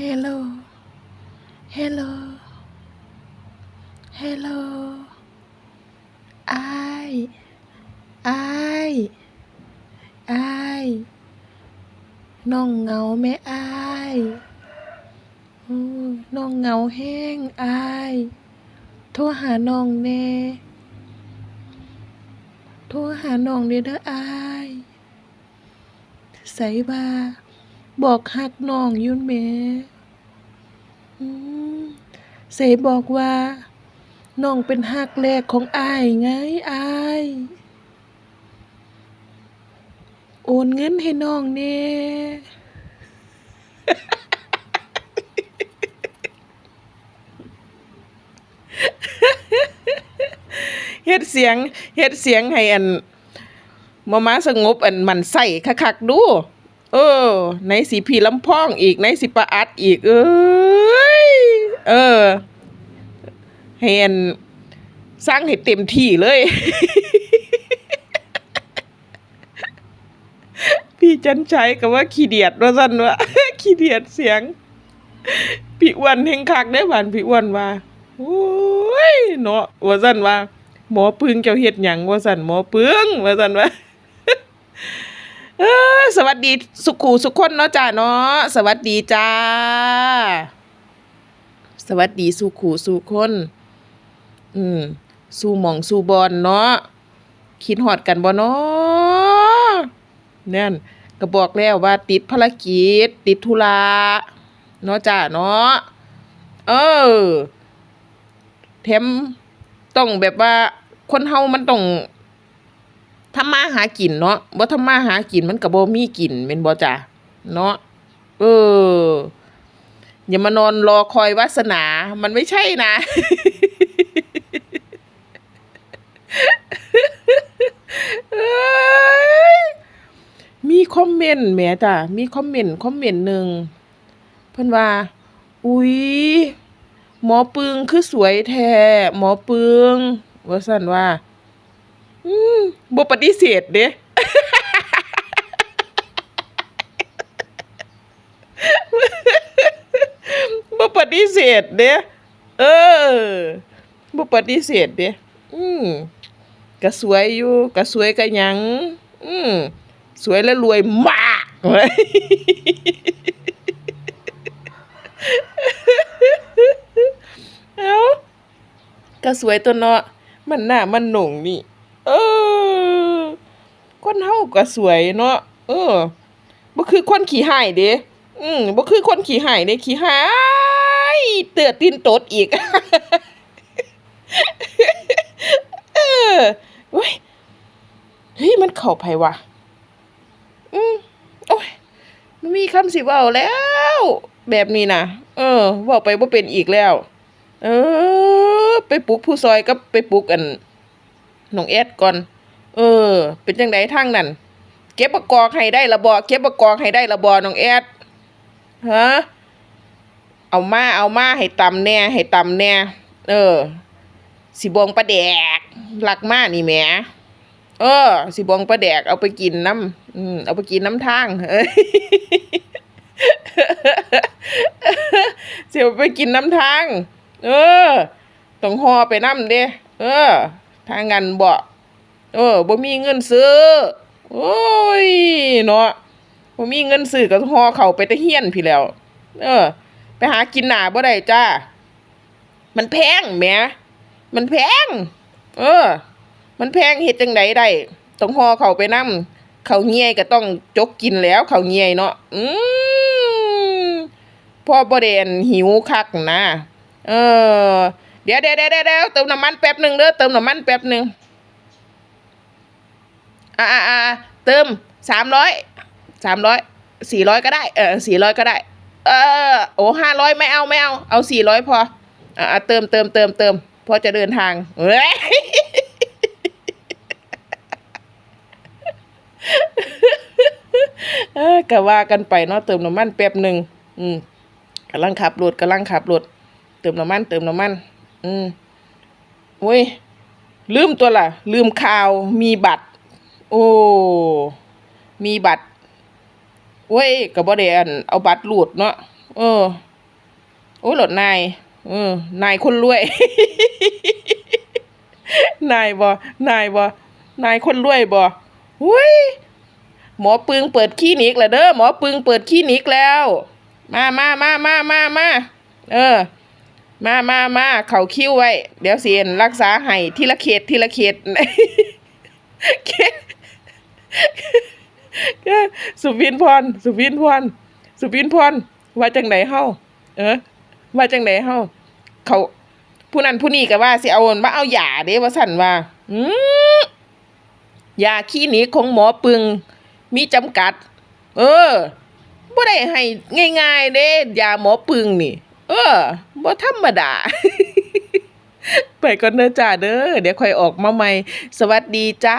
Hello Hello Hello อายอายอายน้องเงาแม่อายอือน้องเงาแห้งอายโทรหาน้องแน่โทรหาน้องเด้อเด้ออาย ใส่บ่า บอกฮักน้องยุ่นแม่อืมใส่บอกว่าน้องเป็นฮักแรกของอายไงอายโอนเงินให้น้องแน่เฮ็ดเสียงเฮ็ดเสียงให้อันมามาสงบอันมันใส่คักๆดู เออ ในสิพีลำพองอีกในสิปะอัดอีก เอ้ยเออให้อันสร้างให้เต็มที่เลย พี่จันใชัยก็ว่าขี้เดียดว่าซั่นว่าขี้เดียดเสียง พี่อ้วนเฮงคักได้บานพี่อ้วนว่าโอ้ยเนาะว่าซั่นว่า หมอปึงเจ้าเฮ็ดหยังว่าซั่นหมอปึงว่าซั่นว่า เออสวัสดีสุขูสุขคนเนาะจ้าเนาะสวัสดีจ้า สวัสดีสุขูสุคน อืมสู่หมองสู่บอนเนาะคิดฮอดกันบ่เนาะนั่นก็บอกแล้วว่าติดภารกิจ ติดธุระเนาะจ้าเนาะเออแถมต้องแบบว่าคนเฮามันต้อง ทำมาหากินเนาะบ่ทำมาหากินมันก็บ่มีกินแม่นบ่จ้าเนาะเออ อย่ามานอนรอคอยวาสนา มันไม่ใช่นะ มีคอมเมนต์แหมจ้ะมีคอมเมนต์คอมเมนต์หนึ่งเพิ่นว่า อุ๊ย หมอปึงคือสวยแท้หมอปึงว่าซั่นว่า อืมบ่ปฏิเสธเด้บ่ปฏิเสธเด้เออบ่ปฏิเสธเด้อืมก็สวยอยู่ก็สวยก็หยัง อืมสวยและรวยมากเอ้าก็สวยตัวเนาะมันหน้ามันหนุ่งนี่ ก็สวยเนาะเออบ่คือคนขี้หายเด้อืมบ่คือคนขี้หายเด้ขี้หายเตือตีนตดอีกเออเว้ยเฮ้ยมันเข้าไผวะอืมโอ้ยมันมีคำสิเว้าแล้ว แบบนี้นะเออเว้าไปบ่เป็นอีกแล้ว เออ ไปปลุกผู้ซอยกับไปปลุกอันน้องแอดก่อน เออ เป็นจังไดทางนั้นเก็บประกอบให้ได้ละบ่เก็บประกอบให้ได้ละบ่น้องแอดฮะเอามาเอามาให้ตำแน่ให้ตำแน่เออ สิบองปลาแดกหลักมานี่แหมเออ สิบองปลาแดกเอาไปกินน้ำอืมเอาไปกินน้ำทางเอ้ยสิเอาไปกินน้ำทาง เออ ต้องห่อไปน้ำเด้ เออ ทางงันบ่ เออบ่มีเงินซื้อ โอ้ยเนาะบ่มีเงินซื้อก็ห่อเข้าไปตะเฮียนพี่แล้ว เออ ไปหากินหนาบ่ได้จ้า มันแพงแหมมันแพง เออ มันแพงเฮ็ดจังไดได้ ต้องห่อเข้าไปนำข้าเงี่ยก็ต้องจกกินแล้วเข้าเงี่ยเนาะ อืมพ่อบ่ได้อันหิวคักนะ เออเดี๋ยวเดี๋ยวเดี๋ยวเดี๋ยวเติมน้ำมันแป๊บหนึ่งเด้อ เติมน้ำมันแป๊บหนึ่ง อ่าอ่าเติมสามร้อยสามร้อยสี่ร้อยก็ได้ เออสี่ร้อยก็ได้ เออโอ้ห้าร้อยไม่เอาไม่เอา เอาสี่ร้อยพอ อ่าเติมเติมเติมเติมพอจะเดินทางเฮ้ยก็ว่ากันไปเนาะเติมน้ำมันแป๊บหนึ่งอืมกำลังขับรถกำลังขับรถเติมน้ำมัน เติมน้ำมัน อืมโอ้ยลืมตัวล่ะ ลืมข่าวมีบัตร โอ้ มีบัตรเว้ยก็บ่ได้อันเอาบัตรหลุดเนาะเออ โอ้หลดนายเออนายคนรวย นายบ่นายบ่นายคนรวยบ่หุ้ยหมอปึงเปิดคลินิกแล้วเด้อหมอปึงเปิดคลินิกแล้ว มามามามามามาเออ มามามาเขาคิ้วไว้ เดี๋ยวเสียนรักษาให้ทีละเขตทีละเขต เขต สุวินพร สุวินพร สุวินพร ว่าจังไดเฮาเออ ว่าจังไดเฮาเขาผู้นั้นผู้นี้ก็ว่าสิเอามาเอายาเด้ว่าสั่นว่า อืมยาคลินิกของหมอปึง มีจำกัด เออบ่ได้ให้ง่าย ๆ เด้ยาหมอปึงนี่ เออบ่ธรรมดาไปก่อนเด้อจ้าเด้อเดี๋ยวค่อยออกมาใหม่ สวัสดีจ้า